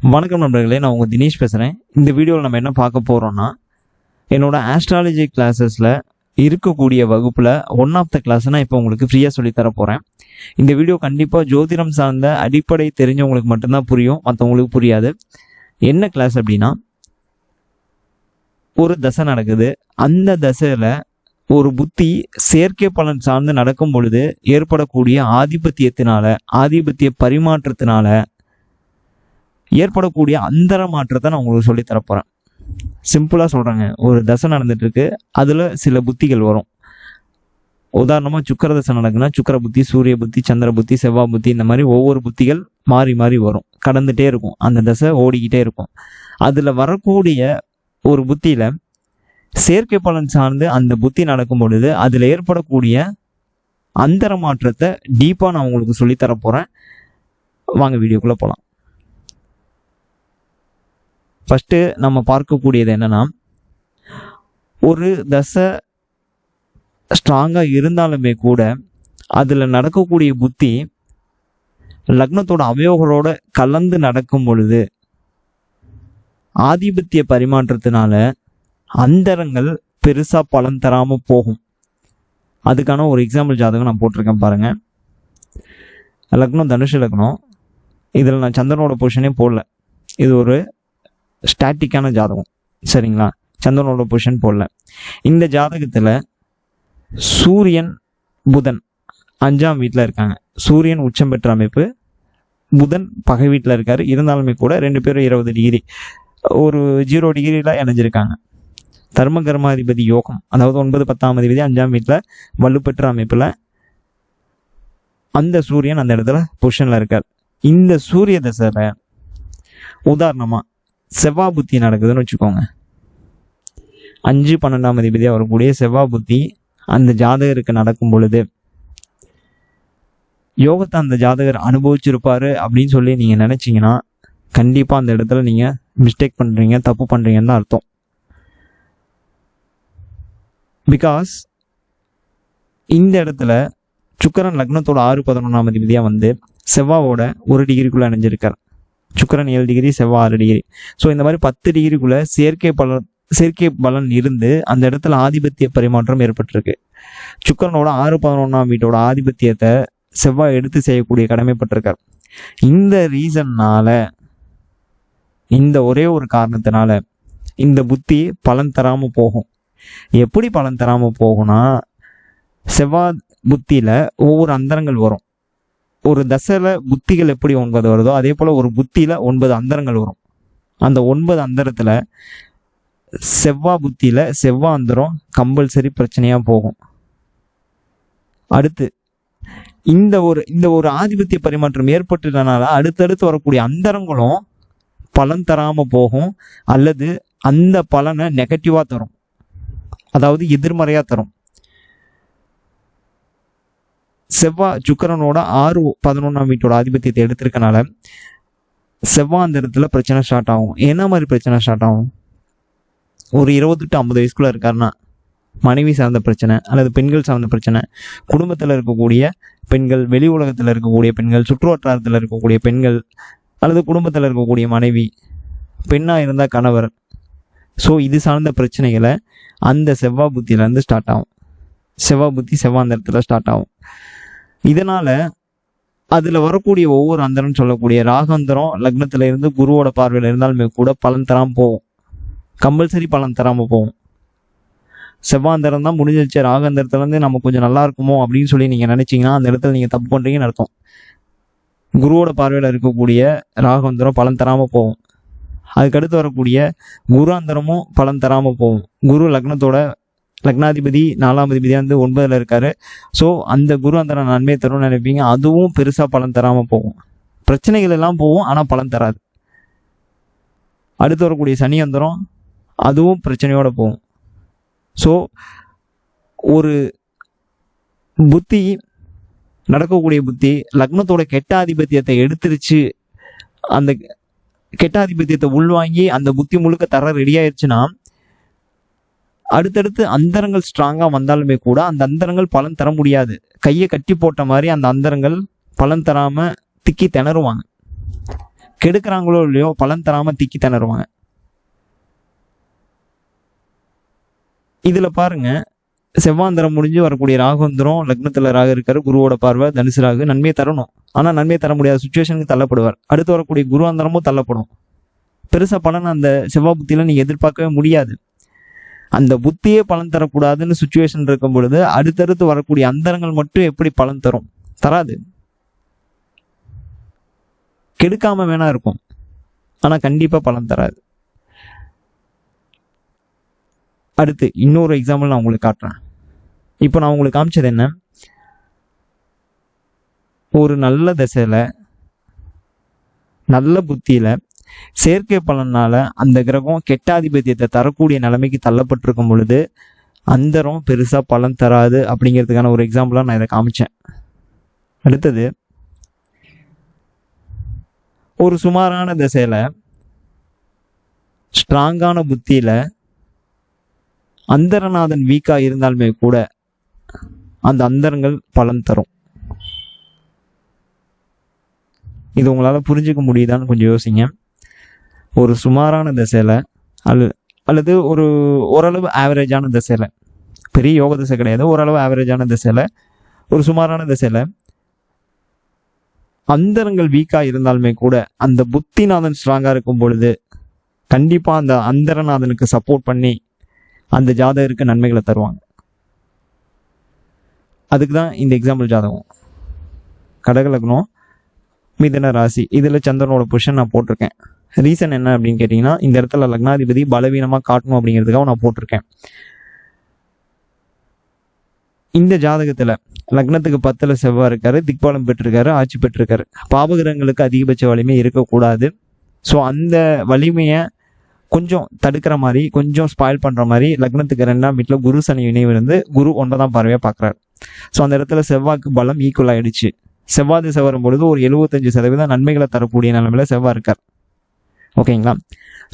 வணக்கம் நண்பர்களே நான் உங்கள் தினேஷ் பேசுகிறேன் இந்த வீடியோவில் நம்ம என்ன பார்க்க போகிறோம்னா என்னோடய ஆஸ்ட்ராலஜி கிளாஸஸில் இருக்கக்கூடிய வகுப்பில் ஒன் ஆஃப் த கிளாஸ் நான் இப்போ உங்களுக்கு ஃப்ரீயாக சொல்லித்தர போகிறேன் இந்த வீடியோ கண்டிப்பாக ஜோதிடம் சார்ந்த அடிப்படை தெரிஞ்சவங்களுக்கு மட்டும்தான் புரியும் மற்றவங்களுக்கு புரியாது. என்ன கிளாஸ் அப்படின்னா ஒரு தசை நடக்குது. அந்த தசையில் ஒரு புத்தி செயற்கை பலன் சார்ந்து நடக்கும் பொழுது ஏற்படக்கூடிய ஆதிபத்தியத்தினால ஆதிபத்திய பரிமாற்றத்தினால ஏற்படக்கூடிய அந்தர மாற்றத்தை நான் உங்களுக்கு சொல்லித் தரப்போகிறேன் சிம்பிளாக சொல்கிறேங்க ஒரு தசை நடந்துட்டுருக்கு. அதில் சில புத்திகள் வரும். உதாரணமாக சுக்கர தசை நடக்குன்னா சுக்கர புத்தி சூரிய புத்தி சந்திர புத்தி செவ்வாய் புத்தி இந்த மாதிரி ஒவ்வொரு புத்திகள் மாறி மாறி வரும். கடந்துகிட்டே இருக்கும். அந்த தசை ஓடிக்கிட்டே இருக்கும். அதில் வரக்கூடிய ஒரு புத்தியில் செயற்கை பலன் சார்ந்து அந்த புத்தி நடக்கும் பொழுது அதில் ஏற்படக்கூடிய அந்தர மாற்றத்தை டீப்பாக நான் உங்களுக்கு சொல்லித் தரப் போகிறேன் வாங்க வீடியோக்குள்ளே போகலாம் ஃபஸ்ட்டு நம்ம பார்க்கக்கூடியது என்னன்னா ஒரு தசை ஸ்ட்ராங்காக இருந்தாலுமே கூட அதில் நடக்கக்கூடிய புத்தி லக்னத்தோட அவயோகளோட கலந்து நடக்கும் பொழுது ஆதிபத்திய பரிமாற்றத்தினால அந்தரங்கள் பெருசாக பலன் தராமல் போகும். அதுக்கான ஒரு எக்ஸாம்பிள் ஜாதகம் நான் போட்டிருக்கேன் பாருங்கள் லக்னம் தனுஷ லக்னம். இதில் நான் சந்திரனோட பொசிஷனே போடல. இது ஒரு ஸ்டாட்டிக்கான ஜாதகம். சரிங்களா? சந்திரனோட பொசிஷன் போடல. இந்த ஜாதகத்தில் சூரியன் புதன் அஞ்சாம் வீட்டில் இருக்காங்க. சூரியன் உச்சம் பெற்ற அமைப்பு புதன் பகை வீட்டில் இருக்கார். இருந்தாலுமே கூட ரெண்டு பேரும் இருபது டிகிரி ஒரு ஜீரோ டிகிரியில் இணைஞ்சிருக்காங்க. தர்ம கர்மாதிபதி யோகம் அதாவது ஒன்பது பத்தாம் அதிபதி அஞ்சாம் வீட்டில் வலுப்பெற்ற அமைப்பில் அந்த சூரியன் அந்த இடத்துல பொசிஷனில் இருக்கார். இந்த சூரிய தசையில் உதாரணமாக செவ்வா புத்தி நடக்குதுன்னு வச்சுக்கோங்க. அஞ்சு பன்னெண்டாம் அதிபதியாக வரக்கூடிய செவ்வா புத்தி அந்த ஜாதகருக்கு நடக்கும் பொழுது யோகத்தை அந்த ஜாதகர் அனுபவிச்சிருப்பாரு அப்படின்னு சொல்லி நீங்கள் நினச்சிங்கன்னா கண்டிப்பாக அந்த இடத்துல நீங்கள் மிஸ்டேக் பண்ணுறீங்க தப்பு பண்ணுறீங்கன்னு தான் அர்த்தம். பிகாஸ் இந்த இடத்துல சுக்கரன் லக்னத்தோட ஆறு பதினொன்றாம் அதிபதியாக வந்து செவ்வாவோட ஒரு டிகிரிக்குள்ளே அணிஞ்சிருக்கார் சுக்கரன் ஏழு டிகிரி செவ்வாய் ஆறு டிகிரி ஸோ இந்த மாதிரி பத்து டிகிரிக்குள்ளே செயற்கை பலன் செயற்கை பலன் இருந்து அந்த இடத்துல ஆதிபத்திய பரிமாற்றம் ஏற்பட்டிருக்கு. சுக்கரனோட ஆறு பதினொன்றாம் வீட்டோட ஆதிபத்தியத்தை செவ்வாய் எடுத்து செய்யக்கூடிய கடமைப்பட்டிருக்கார் இந்த ரீசன்னால இந்த ஒரே ஒரு காரணத்தினால இந்த புத்தி பலன் தராமல் போகும். எப்படி பலன் தராமல் போகும்னா செவ்வாய் புத்தியில் ஒவ்வொரு அந்தரங்கள் வரும். ஒரு தசையில் புத்திகள் எப்படி ஒன்பது வருதோ அதே போல் ஒரு புத்தியில் ஒன்பது அந்தரங்கள் வரும். அந்த ஒன்பது அந்தரத்தில் செவ்வாய் புத்தியில் செவ்வாய் அந்தரம் கம்பல்சரி பிரச்சனையாக போகும். அடுத்து இந்த ஒரு இந்த ஒரு ஆதிபத்திய பரிமாற்றம் ஏற்பட்டதுனால அடுத்தடுத்து வரக்கூடிய அந்தரங்களும் பலன் தராமல் போகும் அல்லது அந்த பலனை நெகட்டிவாக தரும். அதாவது எதிர்மறையாக தரும். செவ்வாய் சுக்கரனோட ஆறு பதினொன்றாம் வீட்டோட ஆதிபத்தியத்தை எடுத்திருக்கனால செவ்வாய் அந்த இடத்துல பிரச்சனை ஸ்டார்ட் ஆகும். என்ன மாதிரி பிரச்சனை ஸ்டார்ட் ஆகும்? ஒரு இருபத்தெட்டு ஐம்பது வயசுக்குள்ளே இருக்காருன்னா மனைவி சார்ந்த பிரச்சனை அல்லது பெண்கள் சார்ந்த பிரச்சனை குடும்பத்தில் இருக்கக்கூடிய பெண்கள் வெளி உலகத்தில் இருக்கக்கூடிய பெண்கள் சுற்றுவட்டாரத்தில் இருக்கக்கூடிய பெண்கள் அல்லது குடும்பத்தில் இருக்கக்கூடிய மனைவி பெண்ணாக இருந்தால் கணவர். ஸோ இது சார்ந்த பிரச்சனைகளை அந்த செவ்வாய் புத்தியிலேருந்து ஸ்டார்ட் ஆகும். செவ்வாய் புத்தி செவ்வாந்திரத்தில் ஸ்டார்ட் ஆகும். இதனால் அதில் வரக்கூடிய ஒவ்வொரு அந்தரம் சொல்லக்கூடிய ராகந்தரம் லக்னத்தில் இருந்து குருவோட பார்வையில் இருந்தாலுமே கூட பலன் தராமல் போகும். கம்பல்சரி பலன் தராமல் போகும். செவ்வாந்தரம் தான் முடிஞ்சிருச்சு. ராகந்தரத்துலேருந்து நம்ம கொஞ்சம் நல்லா இருக்குமோ அப்படின்னு சொல்லி நீங்கள் நினச்சிங்கன்னா அந்த இடத்துல நீங்கள் தப்பு பண்றீங்கன்னு அர்த்தம். குருவோட பார்வையில் இருக்கக்கூடிய ராகந்தரம் பலன் தராமல் போகும். அதுக்கடுத்து வரக்கூடிய குருவாந்தரமும் பலன் தராமல் போகும். குரு லக்னத்தோட லக்னாதிபதி நாலாம் அதிபதியாக வந்து ஒன்பதில் இருக்காரு. ஸோ அந்த குரு அந்த நன்மை தரும்னு நினைப்பீங்க. அதுவும் பெருசாக பலன் தராமல் போகும். பிரச்சனைகள் எல்லாம் போகும் ஆனால் பலன் தராது. அடுத்து வரக்கூடிய சனி வந்துடும் அதுவும் பிரச்சனையோட போகும். ஸோ ஒரு புத்தி நடக்கக்கூடிய புத்தி லக்னத்தோட கெட்ட ஆதிபத்தியத்தை எடுத்துருச்சு. அந்த கெட்ட ஆதிபத்தியத்தை உள்வாங்கி அந்த புத்தி முழுக்க தர ரெடி ஆயிடுச்சுன்னா அடுத்தடுத்து அந்தரங்கள் ஸ்ட்ராங்காக வந்தாலுமே கூட அந்த அந்தரங்கள் பலன் தர முடியாது. கையை கட்டி போட்ட மாதிரி அந்த அந்தரங்கள் பலன் தராமல் திக்கி திணறுவாங்க. கெடுக்கிறாங்களோ இல்லையோ பலன் தராமல் திக்கி திணறுவாங்க. இதில் பாருங்க செவ்வாந்தரம் முடிஞ்சு வரக்கூடிய ராகுந்தரம் லக்னத்தில் ராகு இருக்காரு குருவோட பார்வை தனுசு ராகு நன்மையை தரணும். ஆனால் நன்மையை தர முடியாத சுச்சுவேஷனுக்கு தள்ளப்படுவார். அடுத்து வரக்கூடிய குருவாந்தரமும் தள்ளப்படும். பெருசாக பலன் அந்த செவ்வாய் புத்தியில் நீங்கள் எதிர்பார்க்கவே முடியாது. அந்த புத்தியே பலன் தரக்கூடாதுன்னு சுச்சுவேஷன் இருக்கும் பொழுது அடுத்தடுத்து வரக்கூடிய அந்தரங்கள் மட்டும் எப்படி பலன் தரும்? தராது. கெடுக்காம வேணா இருக்கும். ஆனால் கண்டிப்பாக பலன் தராது. அடுத்து இன்னொரு எக்ஸாம்பிள் நான் உங்களுக்கு காட்டுறேன். இப்போ நான் உங்களுக்கு காமிச்சது என்ன? ஒரு நல்ல திசையில் நல்ல புத்தியில் செயற்கை பலனால அந்த கிரகம் கெட்டாதிபத்தியத்தை தரக்கூடிய நிலைமைக்கு தள்ளப்பட்டிருக்கும் பொழுது அந்தரம் பெருசாக பலன் தராது அப்படிங்கிறதுக்கான ஒரு எக்ஸாம்பிளாக நான் இதை காமிச்சேன். அடுத்தது ஒரு சுமாரான திசையில் ஸ்ட்ராங்கான புத்தியில் அந்தரநாதன் வீக்காக இருந்தாலுமே கூட அந்த அந்தரங்கள் பலன் தரும். இது உங்களால் புரிஞ்சுக்க முடியுதான்னு கொஞ்சம் யோசிங்க. ஒரு சுமாரான திசையில் அல்ல அல்லது ஒரு ஓரளவு ஆவரேஜான திசையில் பெரிய யோக திசை கிடையாது ஓரளவு ஆவரேஜான திசையில் ஒரு சுமாரான திசையில் அந்தரங்கள் வீக்காக இருந்தாலுமே கூட அந்த புத்திநாதன் ஸ்ட்ராங்காக இருக்கும் பொழுது கண்டிப்பாக அந்த அந்தரநாதனுக்கு சப்போர்ட் பண்ணி அந்த ஜாதகருக்கு நன்மைகளை தருவாங்க. அதுக்கு தான் இந்த எக்ஸாம்பிள் ஜாதகம். கடகலக்னம் மிதன ராசி இதில் சந்திரனோட புஷன் நான் போட்டிருக்கேன். ரீசன் என்ன அப்படின்னு கேட்டிங்கன்னா இந்த இடத்துல லக்னாதிபதி பலவீனமாக காட்டணும் அப்படிங்கிறதுக்காக நான் போட்டிருக்கேன். இந்த ஜாதகத்தில் லக்னத்துக்கு பத்தில் செவ்வாய் இருக்காரு திக்பாலம் பெற்றிருக்காரு ஆட்சி பெற்றிருக்காரு. பாபகிரகங்களுக்கு அதிகபட்ச வலிமை இருக்கக்கூடாது. ஸோ அந்த வலிமையை கொஞ்சம் தடுக்கிற மாதிரி கொஞ்சம் ஸ்பாயில் பண்ணுற மாதிரி லக்னத்துக்கு ரெண்டாம் வீட்டில் குரு சனி இணைவு இருந்து குரு ஒன்பதாம் பார்வையாக பார்க்குறாரு ஸோ அந்த இடத்துல செவ்வாய்க்கு பலம் ஈக்குவல் ஆயிடுச்சு. செவ்வாய் திசை வரும்பொழுது ஒரு எழுபத்தஞ்சு சதவீதம் நன்மைகளை தரக்கூடிய நிலமையில செவ்வாய் இருக்கார். ஓகேங்களா?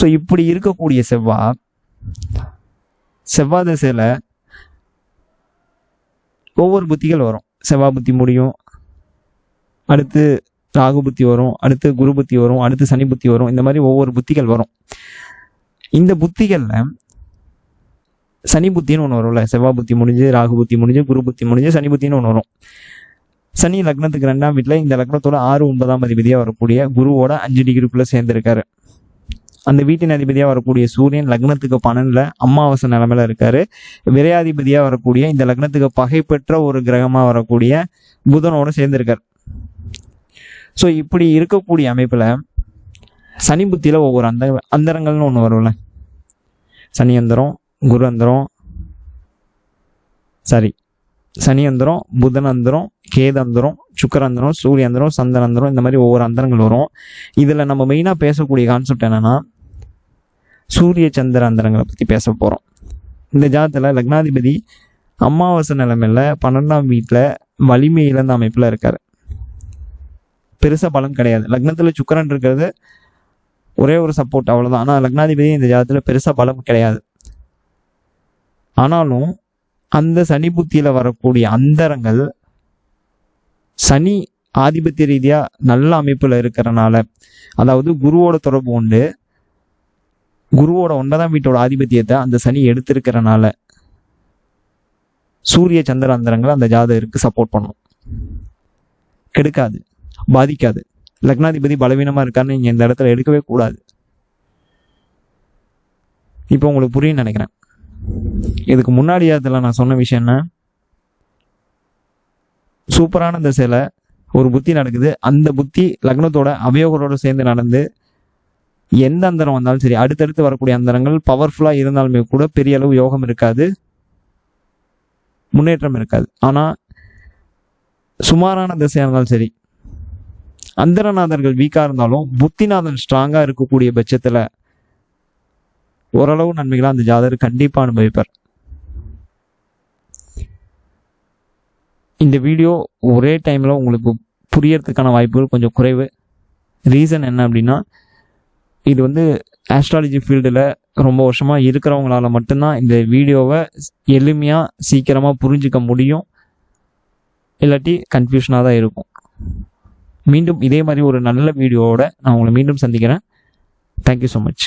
ஸோ இப்படி இருக்கக்கூடிய செவ்வாய் செவ்வாய் திசையில் ஒவ்வொரு புத்திகள் வரும். செவ்வாய் புத்தி முடியும் அடுத்து ராகு புத்தி வரும் அடுத்து குரு புத்தி வரும் அடுத்து சனி புத்தி வரும் இந்த மாதிரி ஒவ்வொரு புத்திகள் வரும். இந்த புத்திகளில் சனி புத்தின்னு ஒன்று வரும்ல செவ்வாய் புத்தி முடிஞ்சு ராகு புத்தி முடிஞ்சு குரு புத்தி முடிஞ்சு சனி புத்தின்னு ஒன்று வரும். சனி லக்னத்துக்கு ரெண்டாம் வீட்டில் இந்த லக்னத்தோட ஆறு ஒன்பதாம் அதிபதியாக வரக்கூடிய குருவோட அஞ்சு டிகிரிக்குள்ளே சேர்ந்திருக்காரு. அந்த வீட்டின் அதிபதியாக வரக்கூடிய சூரியன் லக்னத்துக்கு பன்னெண்டில் அமாவாசை நிலமையில இருக்காரு. விரையாதிபதியாக வரக்கூடிய இந்த லக்னத்துக்கு பகைப்பெற்ற ஒரு கிரகமாக வரக்கூடிய புதனோடு சேர்ந்திருக்கார். ஸோ இப்படி இருக்கக்கூடிய அமைப்பில் சனி புத்தியில் ஒவ்வொரு அந்த அந்தரங்கள்னு ஒன்று வரும்ல. சனி அந்தரம் குரு அந்தரம் சாரி சனி அந்தரம் புதன் அந்தரம் கேது அந்தரம் சுக்கர அந்தரம் சூரிய அந்தரம் சந்தன அந்தரம் இந்த மாதிரி ஒவ்வொரு அந்தரங்கள் வரும். இதில் நம்ம மெயினாக பேசக்கூடிய கான்செப்ட் என்னென்னா சூரிய சந்திர அந்தரங்களை பற்றி பேச போகிறோம் இந்த ஜாதத்தில் லக்னாதிபதி அமாவாசை நிலைமையில் பன்னெண்டாம் வீட்டில் வலிமை இழந்த அமைப்பில் இருக்கார். பெருசாக பலன் கிடையாது. லக்னத்தில் சுக்கரன் இருக்கிறது ஒரே ஒரு சப்போர்ட் அவ்வளோதான் ஆனால் லக்னாதிபதி இந்த ஜாதத்தில் பெருசாக பலம் கிடையாது. ஆனாலும் அந்த சனி புத்தியில் வரக்கூடிய அந்தரங்கள் சனி ஆதிபத்திய ரீதியாக நல்ல அமைப்பில் இருக்கிறனால அதாவது குருவோட தொடர்பு உண்டு. குருவோட ஒன்பதாம் வீட்டோட ஆதிபத்தியத்தை அந்த சனி எடுத்திருக்கிறனால சூரிய சந்திர அந்தரங்கள் அந்த ஜாதகருக்கு சப்போர்ட் பண்ணும். கெடுக்காது. பாதிக்காது. லக்னாதிபதி பலவீனமாக இருக்கான்னு நீங்கள் இந்த இடத்துல எடுக்கவே கூடாது. இப்போ உங்களுக்கு புரியும் நினைக்கிறேன். இதுக்கு முன்னாடி அதில் நான் சொன்ன விஷயம் என்ன? சூப்பரான இந்த சிலை ஒரு புத்தி நடக்குது. அந்த புத்தி லக்னத்தோட அவயோகரோட சேர்ந்து நடந்து எந்த அந்தரம் வந்தாலும் சரி அடுத்தடுத்து வரக்கூடிய அந்தரங்கள் பவர்ஃபுல்லாக இருந்தாலுமே கூட பெரிய அளவு யோகம் இருக்காது. முன்னேற்றம் இருக்காது. ஆனால் சுமாரான திசையாக இருந்தாலும் சரி அந்தரநாதர்கள் வீக்காக இருந்தாலும் புத்திநாதன் ஸ்ட்ராங்காக இருக்கக்கூடிய பட்சத்தில் ஓரளவு நன்மைகளை அந்த ஜாதகர் கண்டிப்பாக அனுபவிப்பார். இந்த வீடியோ ஒரே டைமில் உங்களுக்கு புரியறதுக்கான வாய்ப்புகள் கொஞ்சம் குறைவு. ரீசன் என்ன அப்படின்னா இது வந்து ஆஸ்ட்ராலஜி ஃபீல்டில் ரொம்ப வருஷமாக இருக்கிறவங்களால மட்டும்தான் இந்த வீடியோவை எளிமையாக சீக்கிரமாக புரிஞ்சிக்க முடியும். இல்லாட்டி கன்ஃபியூஷனாக தான் இருக்கும். மீண்டும் இதே மாதிரி ஒரு நல்ல வீடியோவோட நான் உங்களை மீண்டும் சந்திக்கிறேன். Thank you so much